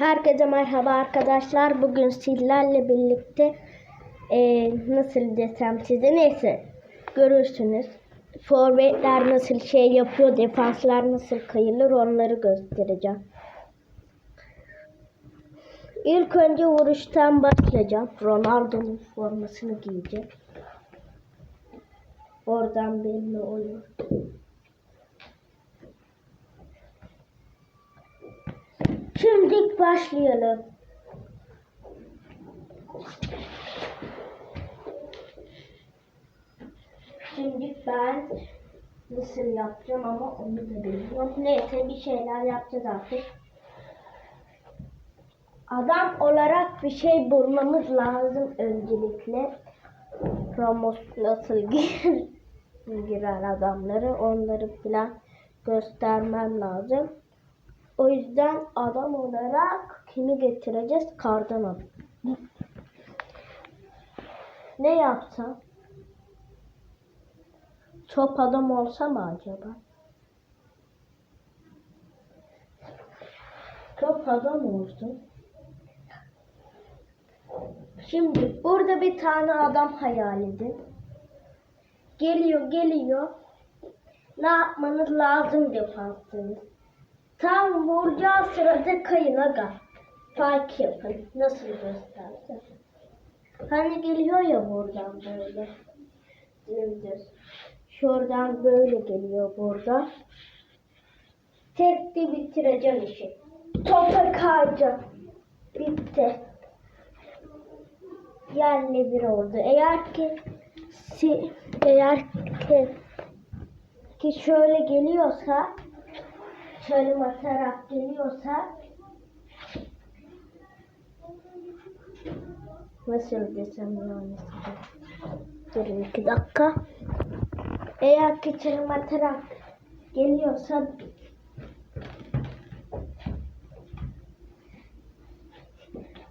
Herkese merhaba arkadaşlar. Bugün sizlerle birlikte eee, nasıl desem size neyse görürsünüz. Forvetler nasıl şey yapıyor, defanslar nasıl kayılır onları göstereceğim. İlk önce vuruştan başlayacağım. Ronaldo'nun formasını giyeceğim. Oradan belli olur. Şimdi başlayalım. Şimdi ben nasıl yapacağım ama onu da bilmiyorum. Neyse bir şeyler yapacağız artık. Adam olarak bir şey bulmamız lazım öncelikle. Ramos nasıl gir, girer adamları onları falan göstermem lazım. O yüzden adam olarak kimi getireceğiz? Kardan adam. Ne yapsam? Top adam olsa mı acaba? Top adam olsun. Şimdi burada bir tane adam hayal edin. Geliyor geliyor. Ne yapmanız lazım defansınız. Tam vuracağı sırada kayın aga. Fark yapın. Nasıl göstersin? Hani geliyor ya buradan böyle. Dümdüz. Şuradan böyle geliyor burada. Tek de bitireceğim işi. Topa kayacağım. Bitti. Yerle bir oldu. Eğer ki eğer ki, ki şöyle geliyorsa çalım atarak geliyorsa nasıl desem yani. Durun iki dakika. Eğer ki çalım atarak geliyorsa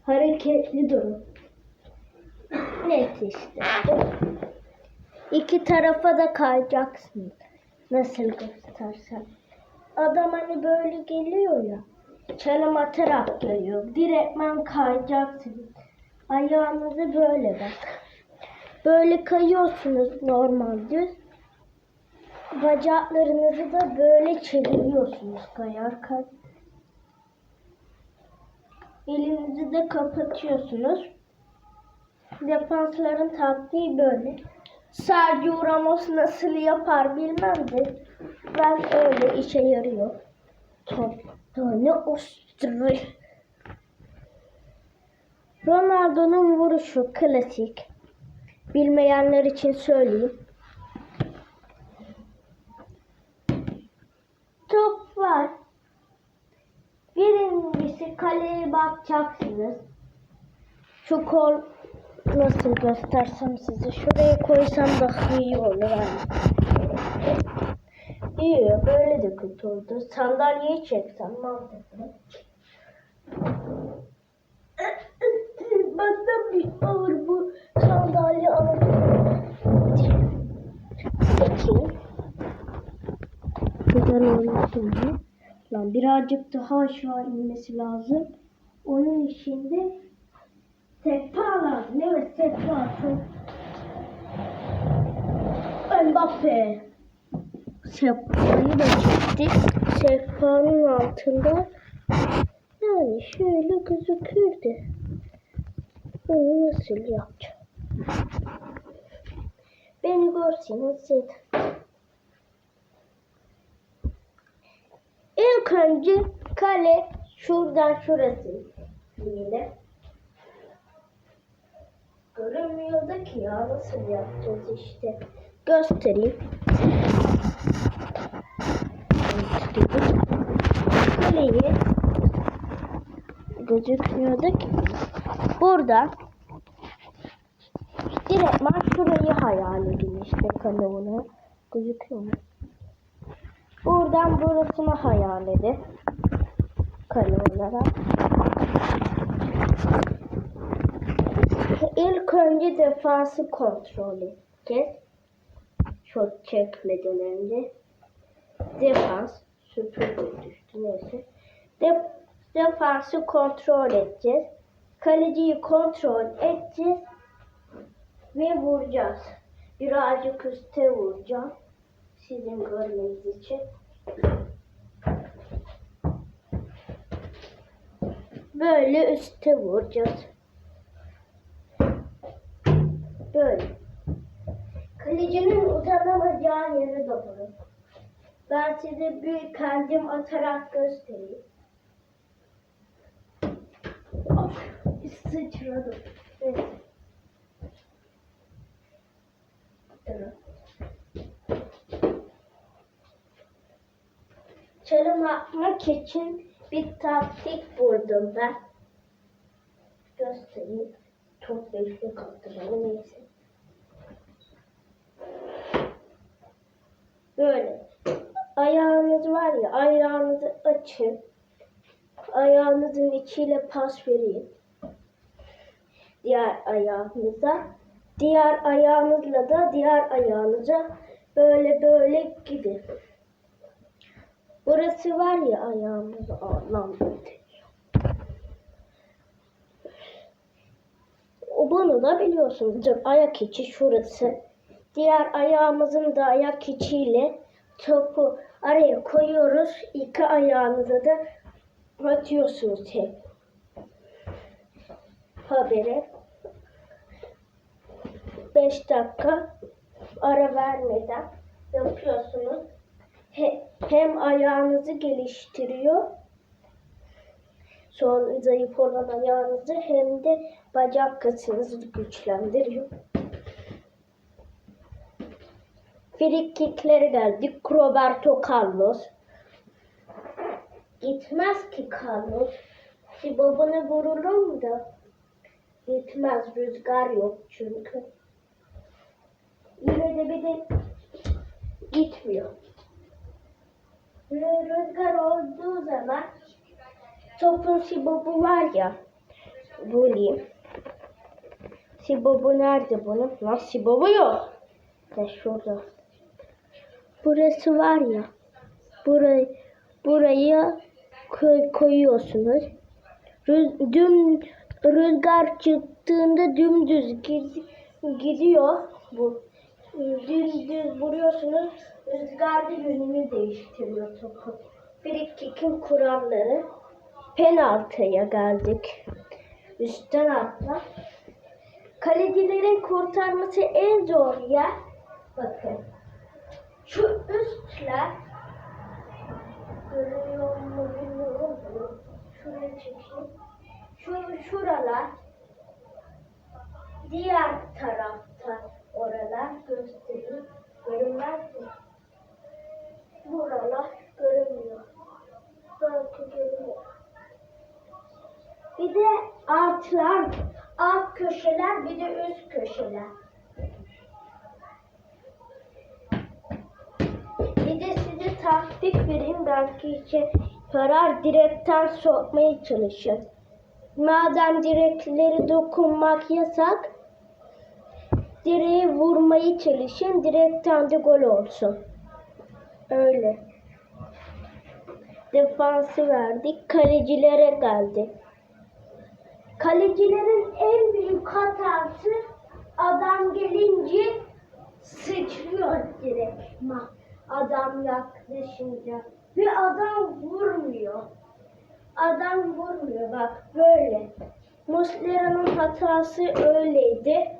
hareketli durun. Net işte. İki tarafa da kayacaksınız. Nasıl göstersem. Adam hani böyle geliyor ya. Çalım atarak geliyor. Direktmen kayacaksınız. Ayağınızı böyle bak. Böyle kayıyorsunuz normal düz. Bacaklarınızı da böyle çeviriyorsunuz kayarken. Elinizi de kapatıyorsunuz. Defansların taktiği böyle. Sergio Ramos nasıl yapar bilmem de ben öyle işe yarıyor. Top ne ostru. Ronaldo'nun vuruşu klasik. Bilmeyenler için söyleyeyim. Top var. Birincisi kaleye bakacaksınız. Şu kol nasıl göstersem size. Şuraya koysam daha iyi olur. Yani. İyi böyle de kötü oldu. Sandalyeyi çeksem mantıklı. Benden bir ağır bu sandalye alalım. Bakayım. Neden olmasın? Lan birazcık daha aşağı inmesi lazım. Onun için de Tekpa lazım. Evet tekpa. Mbappe. Sehpayı da çektik. Sehpanın altında yani şöyle gözükürdü. Bunu nasıl yapacağım? Beni görseniz siz. İlk önce kale şuradan şurası. Yine. Görünmüyordu ki ya nasıl yapacağız işte. Göstereyim. Kaleyi gözükmüyordu ki. Burada direktman şurayı hayal edin işte onu. Gözüküyor mu? Buradan burasını hayal edin. Kale olarak. İlk önce defansı kontrol edeceğiz. Şut çekmeden önce. Defans süpürge düştü neyse. Def Defansı kontrol edeceğiz. Kaleciyi kontrol edeceğiz. Ve vuracağız. Birazcık üste vuracağım. Sizin görmeniz için. Böyle üste vuracağız. Böyle. Kalecinin uzanamayacağı yere doğru. Ben size bir kendim atarak göstereyim. Of, sıçradım. Evet. Çalım atmak için bir taktik buldum ben. Göstereyim. Çok beşli kalktı bana neyse. Böyle. Ayağınız var ya ayağınızı açın. Ayağınızın içiyle pas verin. Diğer ayağınıza. Diğer ayağınızla da diğer ayağınıza böyle böyle gidin. Burası var ya ayağımız. O bunu da biliyorsunuzdur. Ayak içi şurası. Diğer ayağımızın da ayak içiyle topu araya koyuyoruz. İki ayağınıza da atıyorsunuz hep. Habere. 5 dakika ara vermeden yapıyorsunuz. He- hem ayağınızı geliştiriyor. Son zayıf olan ayağınızı hem de bacak kasınızı güçlendiriyor. Free kicklere geldik. Roberto Carlos. Gitmez ki Carlos. Bir babana vururum da. Gitmez. Rüzgar yok çünkü. Yine de bir de gitmiyor. Rüzgar olduğu zaman topun sibobu var ya. Bulayım. Sibobu nerede bunun? Lan sibobu yok. De şurada. Burası var ya. Burayı buraya koy, koyuyorsunuz. Rüz, düm, rüzgar çıktığında dümdüz gid- gidiyor bu. Dümdüz vuruyorsunuz. Rüzgar da yönünü değiştiriyor topu. Bir kick'in kuralları. Penaltıya geldik. Üstten atla. Kalecilerin kurtarması en zor yer. Bakın. Şu üstler görünüyor mu bilmiyorum. Şuraya çekeyim. Şu şuralar diğer tarafta oralar göstereyim. Görünmez mi? Buralar görünmüyor. Belki görünüyor. Bir de altlar, alt köşeler bir de üst köşeler. Bir de size taktik vereyim belki işe yarar direkten sokmaya çalışın. Madem direkleri dokunmak yasak, direğe vurmayı çalışın, direkten de gol olsun. Öyle. Defansı verdik, kalecilere geldi. Kalecilerin en büyük hatası adam gelince sıçrıyor direktman. Adam yaklaşınca. Ve adam vurmuyor. Adam vurmuyor bak böyle. Muslera'nın hatası öyleydi.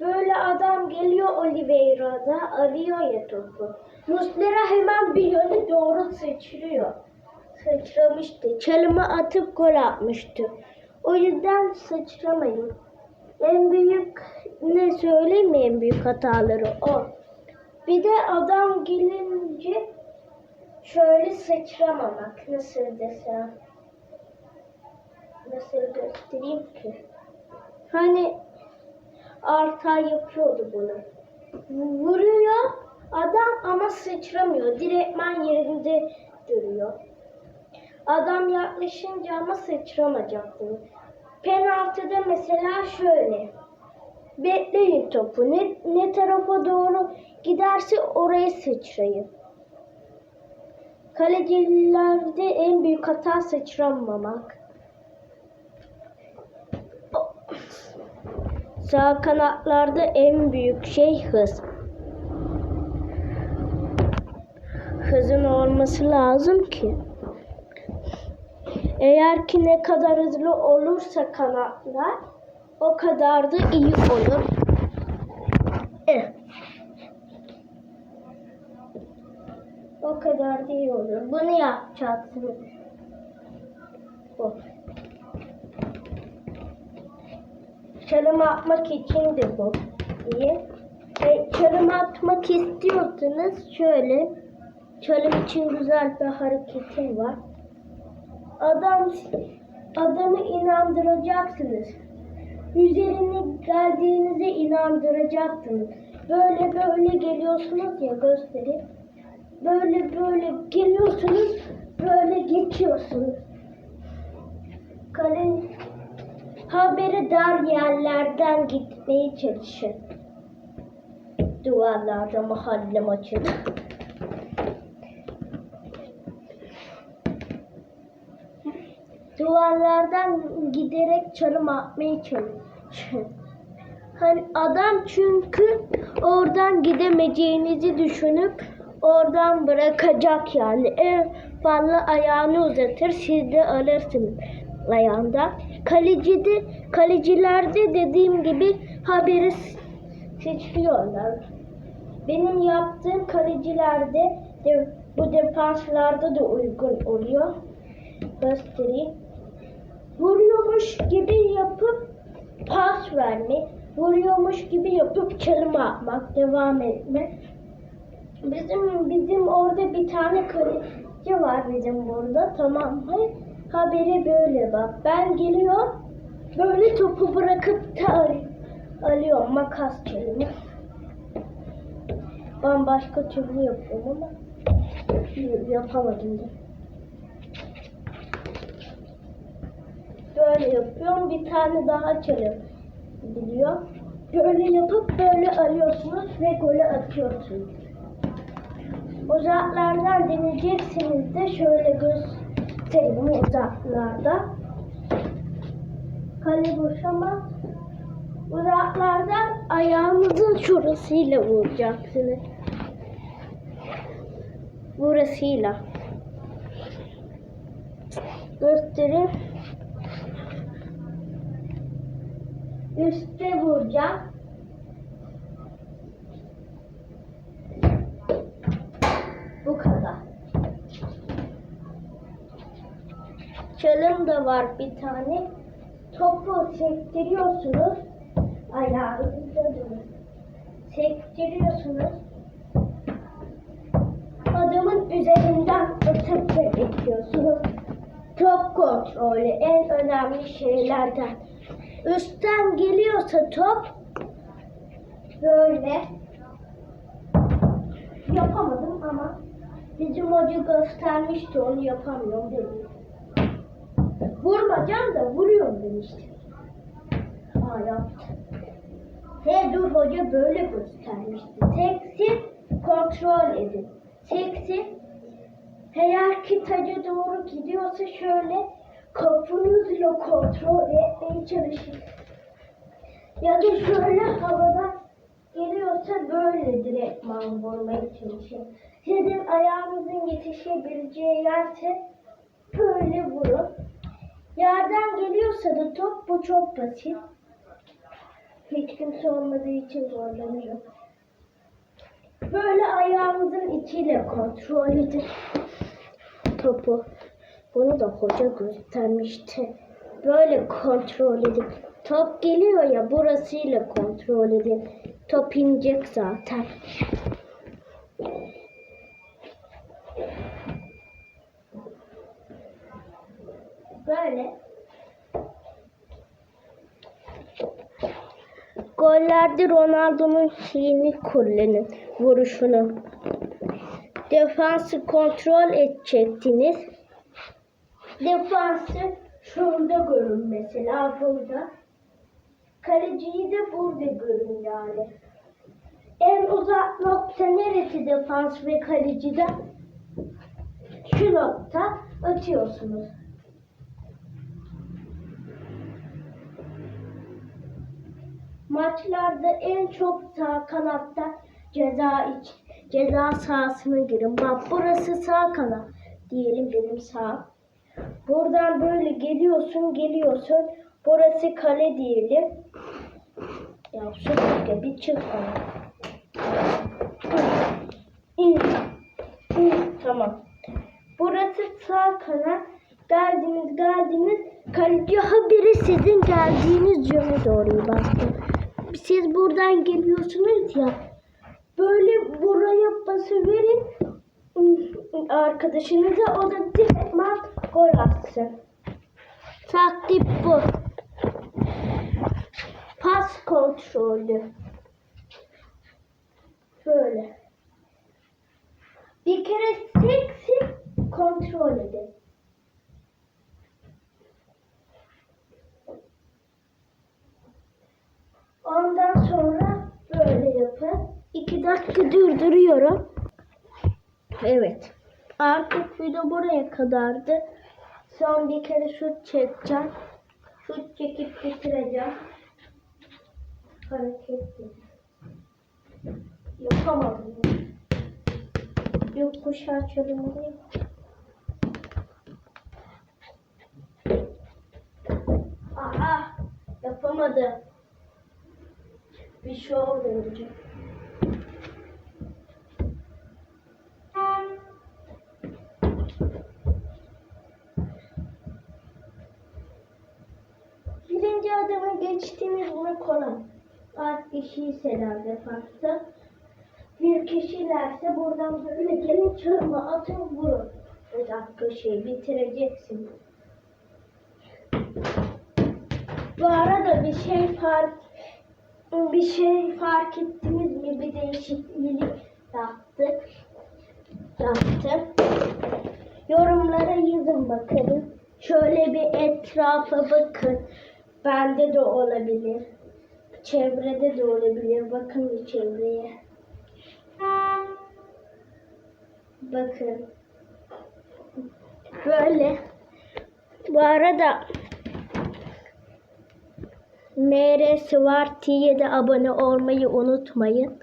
Böyle adam geliyor Oliveira'da arıyor ya topu. Muslera hemen bir yöne doğru sıçrıyor. Sıçramıştı. Çalımı atıp gol atmıştı. O yüzden sıçramayın. En büyük ne söyleyeyim mi en büyük hataları o. Bir de adam gelince şöyle sıçramamak. Nasıl desem. Nasıl göstereyim ki? Hani Altay yapıyordu bunu. Vuruyor adam ama sıçramıyor. Direktman yerinde duruyor. Adam yaklaşınca ama sıçramayacaktı. Penaltıda mesela şöyle. Bekleyin topu. Ne, ne tarafa doğru giderse oraya sıçrayın. Kalecilerde en büyük hata sıçramamak. Sağ kanatlarda en büyük şey hız. Hızın olması lazım ki. Eğer ki ne kadar hızlı olursa kanatlar o kadar da iyi olur. Eh. O kadar da iyi olur. Bunu yapacaksınız. Bu. Çalım atmak için de bu. İyi. E, çalım atmak istiyorsanız şöyle. Çalım için güzel bir hareketim var. Adam adamı inandıracaksınız. Üzerine geldiğinize inandıracaksınız. Böyle böyle geliyorsunuz ya göstereyim. Böyle böyle geliyorsunuz, böyle geçiyorsunuz. Kale haberi dar yerlerden gitmeye çalışın. Duvarlarda mahalle maçında. Duvarlardan giderek çalım atmaya çalışın. Hani adam çünkü oradan gidemeyeceğinizi düşünüp oradan bırakacak yani. En fazla ayağını uzatır siz de alırsınız ayağında. Kalecide, kalecilerde dediğim gibi haberi seçiyorlar. Benim yaptığım kalecilerde de, bu defanslarda da uygun oluyor. Göstereyim. Vuruyormuş gibi yapıp pas verme, vuruyormuş gibi yapıp çalım atmak, devam etme. Bizim bizim orada bir tane kaleci var bizim burada tamam mı? Haberi böyle bak. Ben geliyorum böyle topu bırakıp da al- alıyorum makas çalımı. Ben başka türlü yapıyorum ama yapamadım da. Böyle yapıyorum. Bir tane daha çalım biliyor. Böyle yapıp böyle alıyorsunuz ve golü atıyorsunuz. Uzaklardan deneyeceksiniz de şöyle göstereyim uzaklarda. Kale boş ama uzaklardan ayağınızın şurasıyla vuracaksınız. Burasıyla. Göstereyim. Üste vuracağım. Bu kadar. Çalım da var bir tane. Topu sektiriyorsunuz. Ayağınızda durun. Sektiriyorsunuz. Adamın üzerinden atıp bekliyorsunuz. Top kontrolü en önemli şeylerden. Üstten geliyorsa top böyle yapamadım ama bizim hoca göstermişti onu yapamıyorum dedi. Vurmayacağım da vuruyorum demişti. Aa yaptı. He dur hoca böyle göstermişti. Seksi kontrol edin. Seksi eğer ki taca doğru gidiyorsa şöyle kontrol etmeye çalışın. Ya da şöyle havadan geliyorsa böyle direktman vurmaya çalışın. Sizin ayağınızın yetişebileceği yerse böyle vurun. Yerden geliyorsa da top bu çok basit. Hiç kimse olmadığı için zorlanıyor. Böyle ayağınızın içiyle kontrol edin topu. Bunu da hoca göstermişti. Böyle kontrol edin. Top geliyor ya burasıyla kontrol edin. Top inecek zaten. Böyle. Gollerde Ronaldo'nun şeyini kullanın. Vuruşunu. Defansı kontrol edecektiniz. Defansı şurada görün mesela burada. Kaleciyi de burada görün yani. En uzak nokta neresi defans ve kaleciden? şu nokta atıyorsunuz. Maçlarda en çok sağ kanatta ceza iç, ceza sahasına girin. Bak burası sağ kanat diyelim benim sağ. Buradan böyle geliyorsun geliyorsun. Burası kale diyelim. Ya şu dakika bir çık. İn. İn. Tamam. Burası sağ kanat. Geldiniz geldiniz. Kaleci haberi sizin geldiğiniz yöne doğru bastı. Siz buradan geliyorsunuz ya. Böyle buraya pası verin arkadaşınıza o da direktman gol atsın. Taktik bu. Pas kontrolü. Böyle. Bir kere seksi kontrol edin. Ondan sonra böyle yapın. İki dakika durduruyorum. Evet. Artık video buraya kadardı. Son bir kere şut çekeceğim. Şut çekip bitireceğim. Hareketli. Yapamadım. Yok kuş açalım diye. Aha yapamadım. Bir şey oldu. Kolay. Alt kişiyi selam defansta. Bir kişilerse buradan böyle gelin çarmı atın vurun. Bir dakika şey bitireceksin. Bu arada bir şey fark bir şey fark ettiniz mi? Bir değişiklik yaptık. Yaptım. Yorumlara yazın bakalım. Şöyle bir etrafa bakın. Bende de olabilir. Çevrede de olabilir. Bakın bir çevreye. Bakın. Böyle. Bu arada MR Svarti'ye de abone olmayı unutmayın.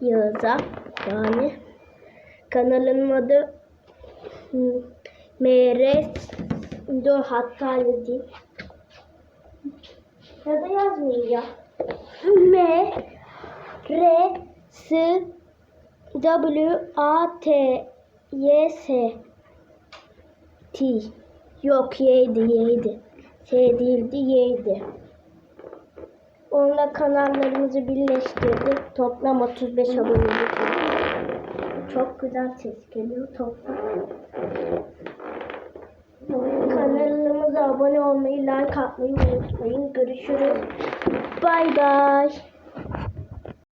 Yağız'a yani. Kanalın adı MR Dur hatta yazayım. Ya da yazmayacağım. M R S W A T Y S T Yok Y'ydi Y'ydi. S değildi Y'ydi. Onunla kanallarımızı birleştirdik. Toplam 35 abonelik. Çok güzel ses geliyor toplam. Kanalımıza abone olmayı, like atmayı unutmayın. Görüşürüz. Bay bay.